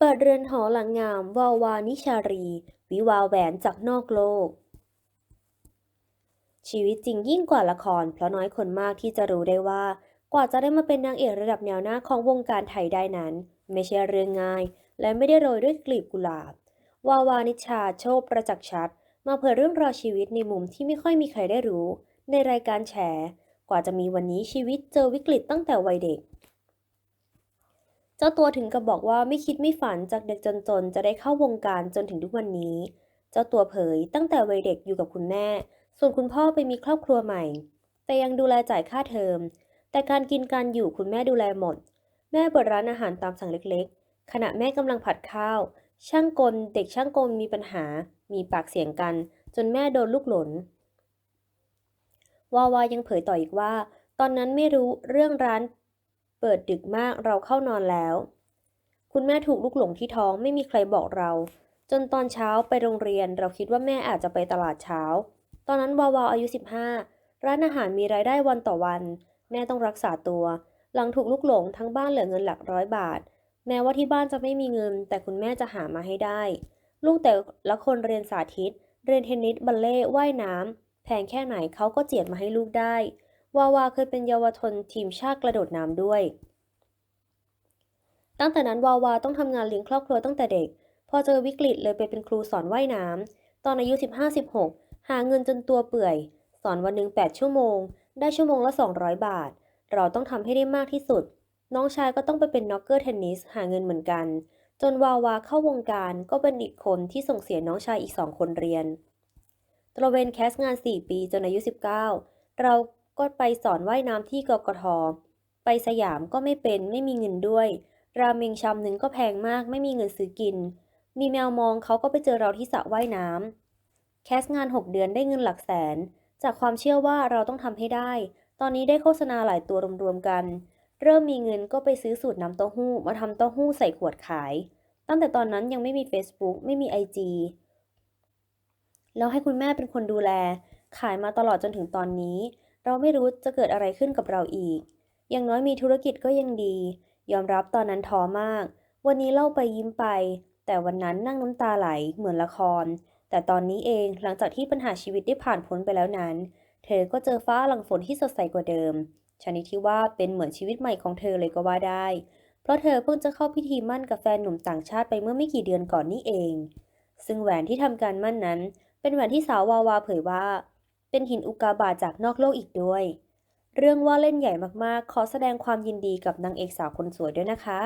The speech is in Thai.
เปิดเรือนหอหลังงามวาวานิชารี วิวาแหวนจากนอกโลก ชีวิตจริงยิ่งกว่าละคร เพราะน้อยคนมากที่จะรู้ได้ว่า กว่าจะได้มาเป็นนางเอกระดับแนวหน้าของวงการไทยได้นั้น ไม่ใช่เรื่องง่าย และไม่ได้โรยด้วยกลีบกุหลาบ วาวานิชาโชคประจักษ์ชัด มาเผยเรื่องราวชีวิตในมุมที่ไม่ค่อยมีใครได้รู้ ในรายการแฉกว่าจะมีวันนี้ชีวิตเจอวิกฤตตั้งแต่วัยเด็ก เจ้าตัวถึงกับบอกว่าไม่คิดไม่ฝันจากเด็กจนๆ จะได้เข้าวงการจนถึงทุกวันนี้ เจ้าตัวเผยตั้งแต่วัยเด็กอยู่กับคุณแม่ ส่วนคุณพ่อไปมีครอบครัวใหม่ แต่ยังดูแลจ่ายค่าเทอม แต่การกินการอยู่คุณแม่ดูแลหมด แม่เปิดร้านอาหารตามสั่งเล็กๆ ขณะแม่กำลังผัดข้าว ช่างกลเด็กช่างกลมีปัญหา มีปากเสียงกัน จนแม่โดนลูกหลนวาวายังเผยต่ออีกว่า ตอนนั้นไม่รู้เรื่องร้าน เปิดดึกมากเราเข้านอนแล้ว คุณแม่ถูกลูกหลงที่ท้องไม่มีใครบอกเรา จนตอนเช้าไปโรงเรียนเราคิดว่าแม่อาจจะไปตลาดเช้า ตอนนั้นวาวาอายุ 15 ร้านอาหารมีรายได้วันต่อวัน แม่ต้องรักษาตัว หลังถูกลูกหลงทั้งบ้านเหลือเงินหลักร้อยบาท แม้ว่าที่บ้านจะไม่มีเงิน แต่คุณแม่จะหามาให้ได้ ลูกแต่ละคนเรียนสาธิต เรียนเทนนิสบัลเล่ว่ายน้ำแพงแค่ไหนเขาก็เจียดมาให้ลูกได้ วาวาเคยเป็นเยาวชนทีมชาติกระโดดน้ำด้วย ตั้งแต่นั้นวาวาต้องทำงานเลี้ยงครอบครัวตั้งแต่เด็ก พอเจอวิกฤตเลยไปเป็นครูสอนว่ายน้ำตอนอายุ 15-16 หาเงินจนตัวเปื่อย สอนวันหนึ่ง8 ชั่วโมง ได้ชั่วโมงละ 200 บาท เราต้องทำให้ได้มากที่สุด น้องชายก็ต้องไปเป็นน็อกเกอร์เทนนิสหาเงินเหมือนกัน จนวาวาเข้าวงการก็เป็นอีกคนที่ส่งเสียน้องชายอีกสองคนเรียนตระเวนแคสงาน 4 ปีจนอายุ 19 เรา ก็ไปสอนว่ายน้ำที่กกท ไปสยามก็ไม่เป็นไม่มีเงินด้วย ราเมงชามหนึ่งก็แพงมากไม่มีเงินซื้อกิน มีแมวมองเขาก็ไปเจอเราที่สระว่ายน้ำแคสงาน 6 เดือนได้เงินหลักแสน จากความเชื่อว่าเราต้องทำให้ได้ ตอนนี้ได้โฆษณาหลายตัวรวมๆกัน เริ่มมีเงินก็ไปซื้อสูตรน้ำเต้าหู้มาทำเต้าหู้ใส่ขวดขาย ตั้งแต่ตอนนั้นยังไม่มี Facebook ไม่มี IG แล้วให้คุณแม่เป็นคนดูแล ขายมาตลอดจนถึงตอนนี้ เราไม่รู้จะเกิดอะไรขึ้นกับเราอีก อย่างน้อยมีธุรกิจก็ยังดี ยอมรับตอนนั้นท้อมาก วันนี้เล่าไปยิ้มไป แต่วันนั้นนั่งน้ำตาไหลเหมือนละคร แต่ตอนนี้เองหลังจากที่ปัญหาชีวิตได้ผ่านพ้นไปแล้วนั้น เธอก็เจอฟ้าหลังฝนที่สดใสกว่าเดิม ชนิดที่ว่าเป็นเหมือนชีวิตใหม่ของเธอเลยก็ว่าได้ เพราะเธอเพิ่งจะเข้าพิธีมั่นกับแฟนหนุ่มต่างชาติไปเมื่อไม่กี่เดือนก่อนนี่เอง ซึ่งแหวนที่ทำการมั่นนั้น เป็นแหวนที่สาววาวาเผยว่า เป็นหินอุกาบาตจากนอกโลกอีกด้วย เรื่องว่าเล่นใหญ่มากๆ ขอแสดงความยินดีกับนางเอกสาวคนสวยด้วยนะคะ